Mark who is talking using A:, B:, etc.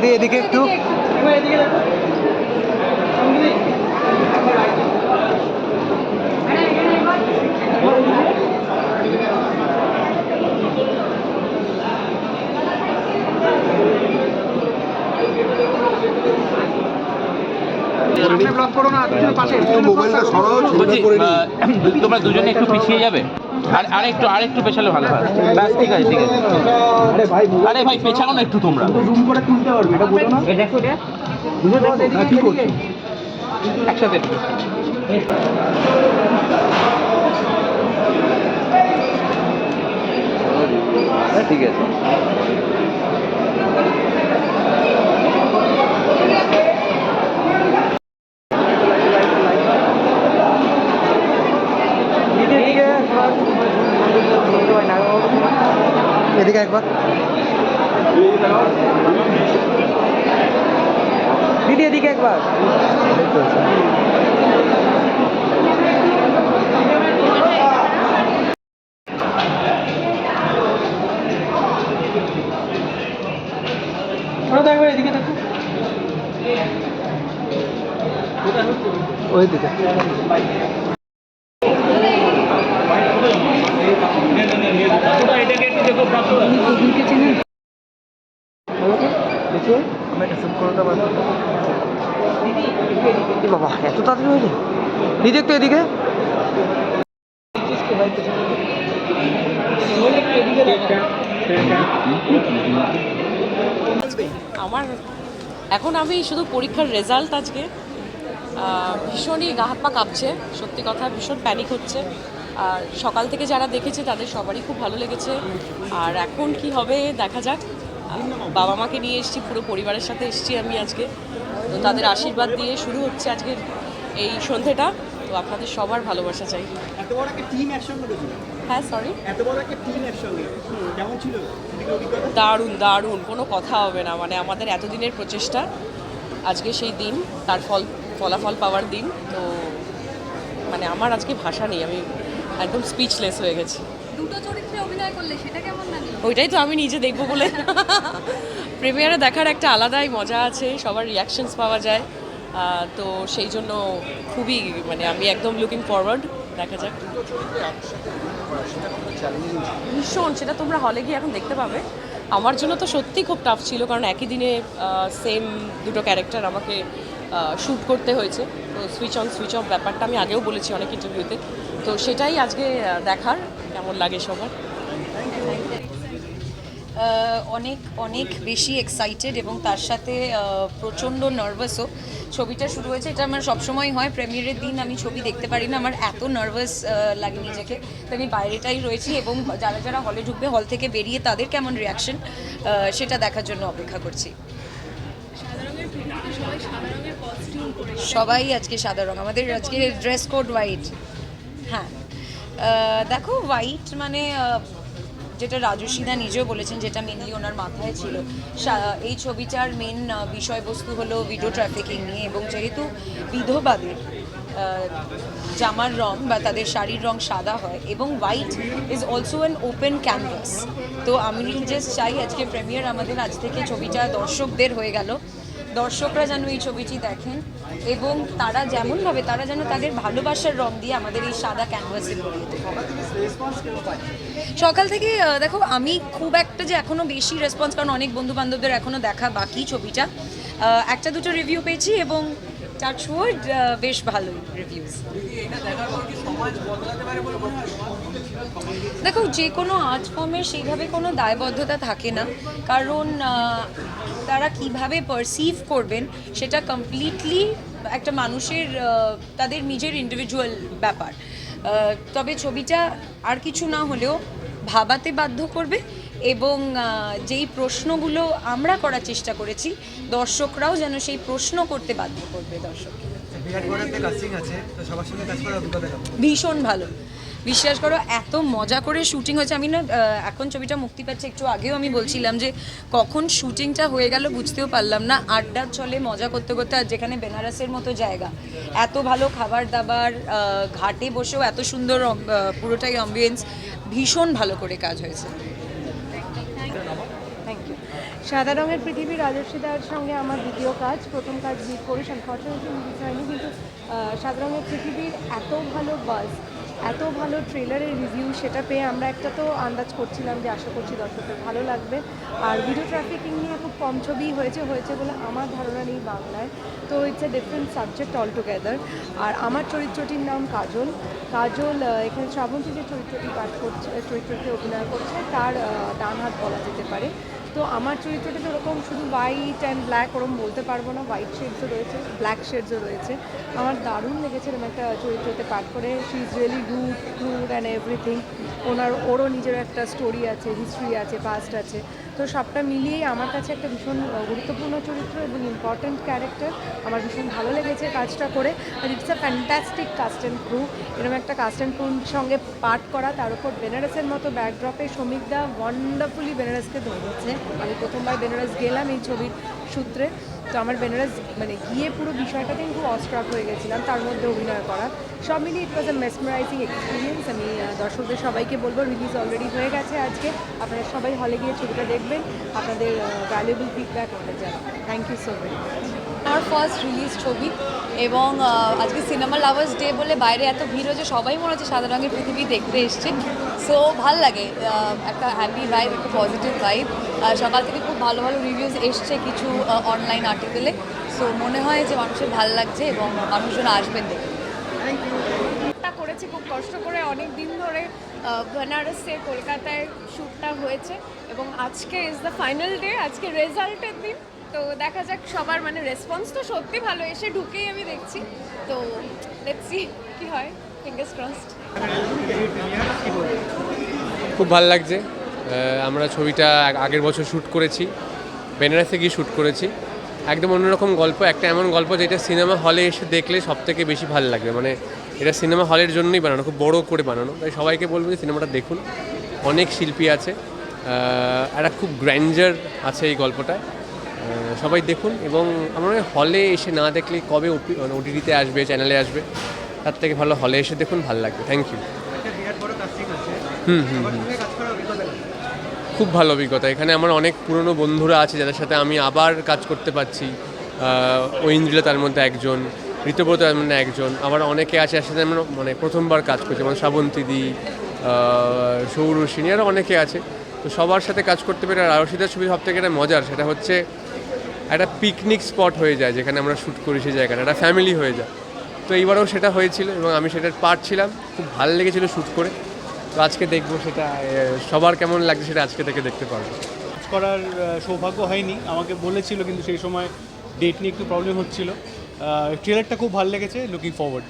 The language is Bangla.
A: দিদি এদিকে একটু।
B: তোমরা দুজনে একটু পিছিয়ে যাবে? আর আরেকটু আরেকটু পেছালে ভালো হয়। ব্যাস ঠিক আছে ঠিক আছে। আরে ভাই পেছাও না একটু তোমরা। একসাথে একটু। ঠিক আছে।
A: এদিকে একবার। দিদি এদিকে একবার। ওই দিকে। এ বাবা এত তাড়াতাড়ি হয়ে যায়? দিদি একটু এদিকে।
C: আমার এখন আমি শুধু পরীক্ষার রেজাল্ট আজকে। ভীষণই গা হাত পা কাঁপছে সত্যি কথা ভীষণ প্যানিক হচ্ছে। আর সকাল থেকে যারা দেখেছে তাদের সবারই খুব ভালো লেগেছে। আর এখন কি হবে দেখা যাক। বাবা মাকে নিয়ে এসেছি পুরো পরিবারের সাথে এসেছি আমি আজকে। তো তাদের আশীর্বাদ দিয়ে শুরু হচ্ছে আজকের এই সন্ধেটা তো আপনাদের সবার ভালোবাসা চাই।
D: এত বড় একটা টিম একসঙ্গে
C: হ্যাঁ সরি
D: এত বড় একটা টিম একসঙ্গে। কেমন ছিল?
C: দারুণ দারুণ। কোনো কথা হবে না। মানে আমাদের এতদিনের প্রচেষ্টা আজকে সেই দিন তার ফল ফলাফল পাওয়ার দিন। তো মানে আমার আজকে ভাষা নেই। আমি একদম স্পিচলেস হয়ে গেছি।
E: দুটো চরিত্রে অভিনয় করলে সেটা কেমন লাগল
C: ওইটাই তো আমি নিজে দেখব বলে। প্রিমিয়ারে দেখার একটা আলাদাই মজা আছে, সবার রিয়াকশনস পাওয়া যায়। তো সেই জন্য খুবই মানে আমি একদম লুকিং ফরওয়ার্ড দেখা যাক। ভীষণ, সেটা তোমরা হলে গিয়ে এখন দেখতে পাবে। আমার জন্য তো সত্যি খুব টাফ ছিল, কারণ একই দিনে সেম দুটো ক্যারেক্টার আমাকে শ্যুট করতে হয়েছে। তো সুইচ অন সুইচ অফ ব্যাপারটা আমি আগেও বলেছি অনেক ইন্টারভিউতে তো। সেটাই আজকে দেখার। কেমন লাগে সবার?
F: অনেক অনেক বেশি এক্সাইটেড এবং তার সাথে প্রচণ্ড নার্ভাসও ছবিটা শুরু হয়েছে, এটা আমার সবসময় হয় প্রেমিয়ারের দিন আমি ছবি দেখতে পারি না, আমার এত নার্ভাস লাগে নিজেকে। তো আমি বাইরেটাই রয়েছি এবং যারা যারা হলে ঢুকবে হল থেকে বেরিয়ে তাদের কেমন রিয়াকশন সেটা দেখার জন্য অপেক্ষা করছি। সবাই আজকে সাদা রঙ, আমাদের আজকে ড্রেস কোড হোয়াইট হ্যাঁ। দেখো হোয়াইট মানে যেটা রাজস্বীদা নিজেও বলেছেন যেটা মেনলি ওনার মাথায় ছিল। এই ছবিটার মেন বিষয়বস্তু হলো ভিডিও ট্রাফিকিং নিয়ে এবং যেহেতু বিধবাদের জামার রং বা তাদের শাড়ির রং সাদা হয় এবং white is also an open canvas তো আমি জাস্ট চাই আজকে প্রেমিয়ার আমাদের আজ থেকে ছবিটা দর্শকদের হয়ে গেল। দর্শকরা যেন এই ছবিটি দেখেন এবং তারা যেমনভাবে, তারা যেন তাদের ভালোবাসার রং দিয়ে আমাদের এই সাদা ক্যানভাসে ভরিয়ে সকাল থেকে দেখো, আমি খুব একটা যে এখনও বেশি রেসপন্স কারণ অনেক বন্ধু বান্ধবদের এখনও দেখা বাকি ছবিটা। একটা দুটো রিভিউ পেয়েছি এবং টাচওয়ার্ড বেশ রিভিউজ দেখো, যে কোনো আর্ট ফর্মের সেইভাবে কোনো দায়বদ্ধতা থাকে না। কারণ তারা কীভাবে পারসিভ করবেন, সেটা কমপ্লিটলি একটা মানুষের তাদের নিজের ইন্ডিভিজুয়াল ব্যাপার। তবে ছবিটা আর কিছু না হলেও ভাবাতে বাধ্য করবে। এবং যেই প্রশ্নগুলো আমরা করার চেষ্টা করেছি দর্শকরাও যেন সেই প্রশ্ন করতে বাধ্য করবে দর্শক। ভীষণ ভালো। বিশ্বাস করো এত মজা করে শুটিং হয়েছে আমি না এখন ছবিটা মুক্তি পাচ্ছে একটু আগেও আমি বলছিলাম যে কখন শুটিংটা হয়ে গেল বুঝতেও পারলাম না আড্ডা চলে মজা করতে করতে আর যেখানে বেনারসের মতো জায়গা এত ভালো খাবার দাবার ঘাটে বসেও এত সুন্দর পুরোটাই অ্যাম্বিয়েন্স ভীষণ ভালো করে কাজ হয়েছে।
G: সাদা রঙের পৃথিবী রাজস্বীদার সঙ্গে আমার দ্বিতীয় কাজ। প্রথম কাজ বিট করিস আনফর্চুনেটলি রিলিজ হয়নি, কিন্তু সাদা রঙের পৃথিবীর এত ভালো বাস, এত ভালো ট্রেলারের রিভিউ সেটা পেয়ে আমরা একটা তো আন্দাজ করছিলাম যে আশা করছি দর্শকদের ভালো লাগবে। আর ভিডিও ট্রাফিকিং নিয়ে খুব কম ছবি হয়েছে হয়েছে বলে আমার ধারণা নেই বাংলায়। তো it's a different subject altogether আর আমার চরিত্রটির নাম কাজল। কাজল এখানে শ্রাবন্তী যে চরিত্রটি পাঠ করছে চরিত্রটি অভিনয় করছে, তার ডান হাত বলা যেতে পারে। তো আমার চরিত্রটা তো ওরকম শুধু হোয়াইট অ্যান্ড ব্ল্যাক ওরকম বলতে পারব না হোয়াইট শেডসও রয়েছে ব্ল্যাক শেডসও রয়েছে। আমার দারুণ লেগেছে এরকম একটা চরিত্রতে পাঠ করে। She is really rude crude and everything ওনার, ওরও নিজের একটা স্টোরি আছে হিস্ট্রি আছে পাস্ট আছে। তো সবটা মিলিয়েই আমার কাছে একটা ভীষণ গুরুত্বপূর্ণ চরিত্র এবং ইম্পর্ট্যান্ট ক্যারেক্টার আমার ভীষণ ভালো লেগেছে কাজটা করে। আর it's a fantastic cast and crew এরকম একটা কাস্ট অ্যান্ড ক্রুর সঙ্গে পাঠ করা, তার উপর বেনারসের মতো ব্যাকড্রপে শ্রমিকদা ওয়ান্ডারফুলি বেনারসকে ধরেছে আমি প্রথমবার বেনারস গেলাম এই ছবির সূত্রে। তো আমার বেনারস মানে গিয়ে পুরো বিষয়টাতে আমি খুব অস্ট্রাক হয়ে গেছিলাম, তার মধ্যে অভিনয় করা। সব মিলিয়ে ইট ওয়াজ আ মেসমারাইজিং এক্সপিরিয়েন্স আমি দর্শকদের সবাইকে বলব রিলিজ অলরেডি হয়ে গেছে আজকে। আপনারা সবাই হলে গিয়ে ছবিটা দেখবেন। আপনাদের ভ্যালুয়েবল ফিডব্যাক আমাদের জানাবেন। থ্যাংক ইউ সো মাচ
F: আমার ফার্স্ট রিলিজ ছবি এবং আজকে সিনেমা লাভার্স ডে বলে বাইরে এত ভিড় হয়েছে, সবাই মনে হচ্ছে সাদা রঙের পৃথিবী দেখতে এসছে। সো ভালো লাগে একটা হ্যাপি ভাইব একটা পজিটিভ ভাইব সকাল থেকে খুব ভালো ভালো রিভিউজ এসছে কিছু অনলাইন আর্টিকেলে সো মনে হয় যে মানুষের ভালো লাগছে এবং মানুষজন আসবেন দেখে।
G: শ্যুটটা করেছি খুব কষ্ট করে অনেক দিন ধরে বেনারসে কলকাতায় শ্যুটটা হয়েছে এবং আজকে ইজ দ্য ফাইনাল ডে আজকে রেজাল্টের দিন। তো দেখা যাক সবার মানে রেসপন্স তো সত্যি ভালো এসে ঢুকেই আমি দেখছি। তো লেটস সি কি হয় ফিঙ্গার্স ক্রসড
H: খুব ভালো লাগছে। আমরা ছবিটা আগের বছর শ্যুট করেছি বেনারসে গিয়ে শ্যুট করেছি। একদম অন্যরকম গল্প একটা এমন গল্প যেটা সিনেমা হলে এসে দেখলে সব থেকে বেশি ভালো লাগবে। মানে এটা সিনেমা হলের জন্যই বানানো খুব বড় করে বানানো। তাই সবাইকে বলব যে সিনেমাটা দেখুন অনেক শিল্পী আছে একটা খুব গ্র্যান্ডার আছে এই গল্পটায় আহ, সবাই দেখুন এবং আমার মনে হলে এসে না দেখলে কবে ওটিটিতে আসবে চ্যানেলে আসবে তার থেকে ভালো হলে এসে দেখুন ভালো লাগবে। থ্যাংক ইউ
D: আছে।
H: হুম হুম
D: আমার সঙ্গে কাজ করার অভিজ্ঞতা কেমন?
H: খুব ভালো অভিজ্ঞতা। এখানে আমার অনেক পুরনো বন্ধুরা আছে যাদের সাথে আমি আবার কাজ করতে পারছি। ঐন্দ্রিলা তার মধ্যে একজন, ঋতব্রত তার মধ্যে একজন, আবার অনেকে আছে যার সাথে আমরা মানে প্রথমবার কাজ করছি, যেমন শ্রাবন্তীদি সৌরসিনী আরও অনেকে আছে। তো সবার সাথে কাজ করতে পেরে আর আরশিদার ছবি সব থেকে একটা মজার, সেটা হচ্ছে একটা পিকনিক স্পট হয়ে যায় যেখানে আমরা শ্যুট করি সেই জায়গাটা, একটা ফ্যামিলি হয়ে যায়। তো এইবারও সেটা হয়েছিল এবং আমি সেটার পার্ট ছিলাম, খুব ভালো লেগেছিলো শ্যুট করে। তো আজকে দেখব সেটা সবার কেমন লাগছে সেটা আজকে থেকে দেখতে পারব।
D: করার সৌভাগ্য হয়নি। আমাকে বলেছিল, কিন্তু সেই সময় ডেট নিয়ে একটু প্রবলেম হচ্ছিল। ট্রেলারটা খুব ভালো লেগেছে লুকিং ফরওয়ার্ড